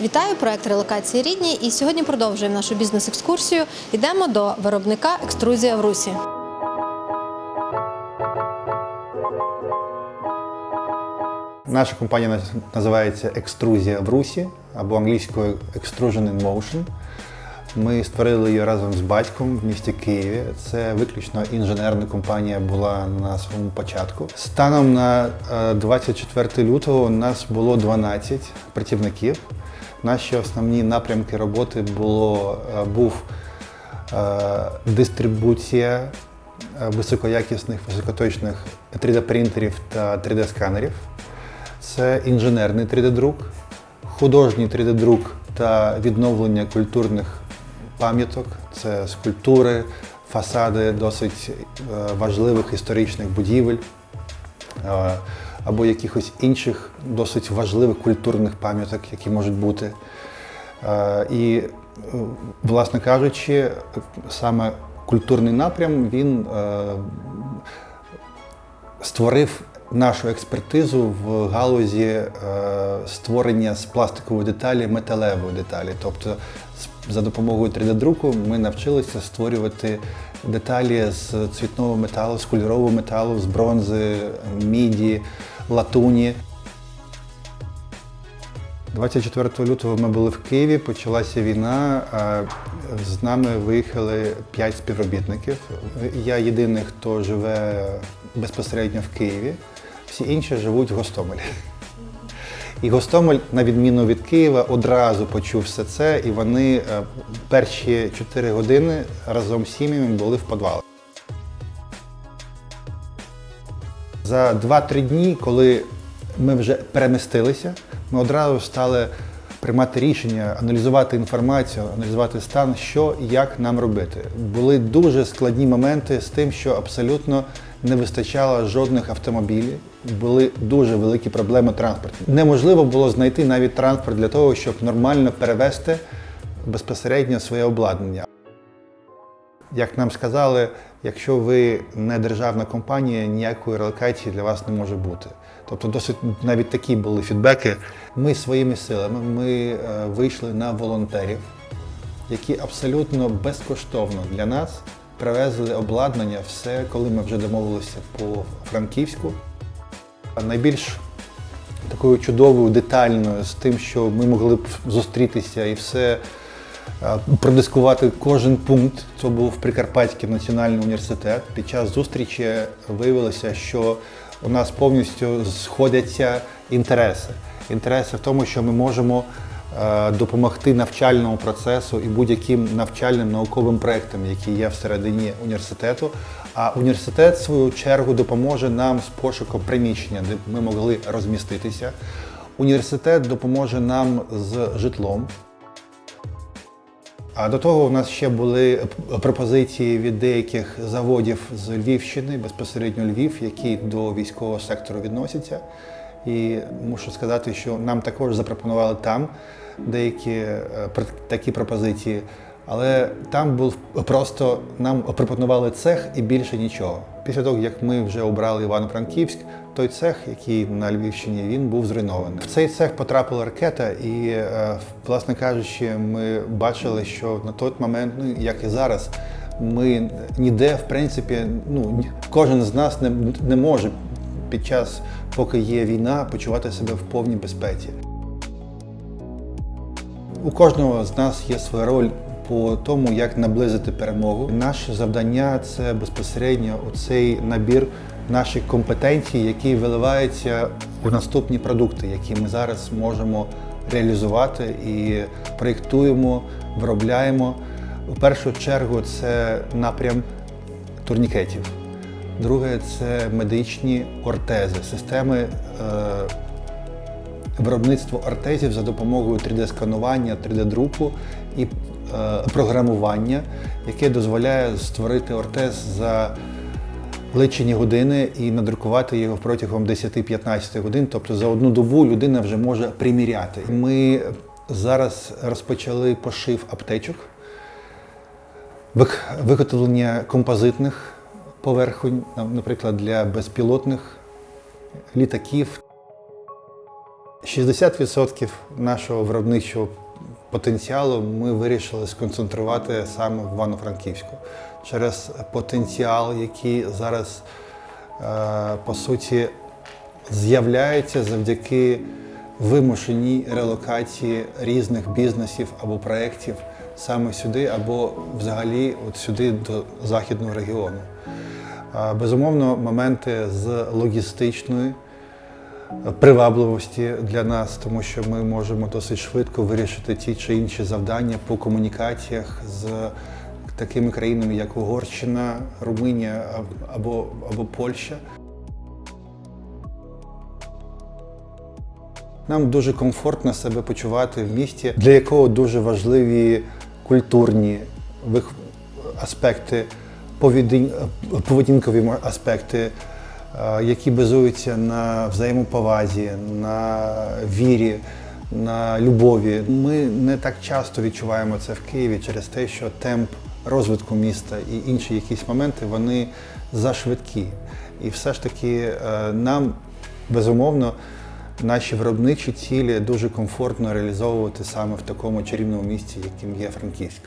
Вітаю проект релокації рідні. І сьогодні продовжуємо нашу бізнес-екскурсію. Йдемо до виробника екструзія в Русі. Наша компанія наз- називається Екструзія в Русі або англійською Extrusion in Motion. Ми створили її разом з батьком в місті Києві. Це виключно інженерна компанія була на своєму початку. Станом на е, 24 лютого у нас було 12 працівників. Наші основні напрямки роботи було, е, був е, дистрибуція е, високоякісних, високоточних 3D-принтерів та 3D-сканерів. Це інженерний 3D-друк, художній 3D-друк та відновлення культурних пам'яток. Це скульптури, фасади досить важливих історичних будівель або якихось інших досить важливих культурних пам'яток, які можуть бути. Е, І, е, власне кажучи, саме культурний напрям він е, створив нашу експертизу в галузі створення з пластикової деталі металевої деталі. Тобто, за допомогою 3D-друку ми навчилися створювати деталі з цвітного металу, з кольорового металу, з бронзи, міді, латуні. 24 лютого ми були в Києві, почалася війна. З нами виїхали 5 співробітників. Я єдиний, хто живе безпосередньо в Києві. Всі інші живуть в Гостомелі. І Гостомель, на відміну від Києва, одразу почув все це, і вони е, перші 4 години разом з сім'ями були в підвалах. За 2-3 дні, коли ми вже перемістилися, ми одразу стали приймати рішення, аналізувати інформацію, аналізувати стан, що і як нам робити. Були дуже складні моменти з тим, що абсолютно не вистачало жодних автомобілів. Були дуже великі проблеми транспорту. Неможливо було знайти навіть транспорт для того, щоб нормально перевезти безпосередньо своє обладнання. Як нам сказали, якщо ви не державна компанія, ніякої релокації для вас не може бути. Тобто досить навіть такі були фідбеки. Ми своїми силами ми е, вийшли на волонтерів, які абсолютно безкоштовно для нас привезли обладнання, все, коли ми вже домовилися по Франківську. Найбільш такою чудовою, детальною, з тим, що ми могли б зустрітися і все продискувати кожен пункт. Це був Прикарпатський національний університет. Під час зустрічі виявилося, що у нас повністю сходяться інтереси. Інтереси в тому, що ми можемо е, допомогти навчальному процесу і будь-яким навчальним науковим проектам, які є всередині університету. А університет, в свою чергу, допоможе нам з пошуком приміщення, де ми могли розміститися. Університет допоможе нам з житлом. А до того у нас ще були пропозиції від деяких заводів з Львівщини, безпосередньо Львів, які до військового сектору відносяться. І мушу сказати, що нам також запропонували там деякі е, такі пропозиції. Але там був просто нам пропонували цех і більше нічого. Після того, як ми вже обрали Івано-Франківськ, той цех, який на Львівщині, він був зруйнований. В цей цех потрапила ракета, і, е, власне кажучи, ми бачили, що на той момент, ну як і зараз, ми ніде, в принципі, ну кожен з нас не, не може під час, поки є війна, почувати себе в повній безпеці. У кожного з нас є своя роль по тому, як наблизити перемогу. Наше завдання це безпосередньо оцей набір наших компетенцій, який виливається у наступні продукти, які ми зараз можемо реалізувати і проєктуємо, виробляємо. У першу чергу це напрям турнікетів. Друге це медичні ортези, системи е, виробництво ортезів за допомогою 3D-сканування, 3D-друку і програмування, яке дозволяє створити ортез за лічені години і надрукувати його протягом 10-15 годин. Тобто за одну добу людина вже може приміряти. Ми зараз розпочали пошив аптечок, виготовлення композитних поверхонь, наприклад, для безпілотних літаків 60% нашого виробничого потенціалу ми вирішили сконцентрувати саме в Івано-Франківську через потенціал, який зараз е, по суті з'являється завдяки вимушеній релокації різних бізнесів або проєктів саме сюди, або взагалі от сюди до західного регіону. Е, Безумовно, моменти з логістичної привабливості для нас, тому що ми можемо досить швидко вирішити ті чи інші завдання по комунікаціях з такими країнами, як Угорщина, Румунія або, або Польща. Нам дуже комфортно себе почувати в місті, для якого дуже важливі культурні аспекти, поведін- поведінкові аспекти, які базуються на взаємоповазі, на вірі, на любові. Ми не так часто відчуваємо це в Києві через те, що темп розвитку міста і інші якісь моменти вони зашвидкі. І все ж таки е, нам безумовно наші виробничі цілі дуже комфортно реалізовувати саме в такому чарівному місті, яким є Франківськ.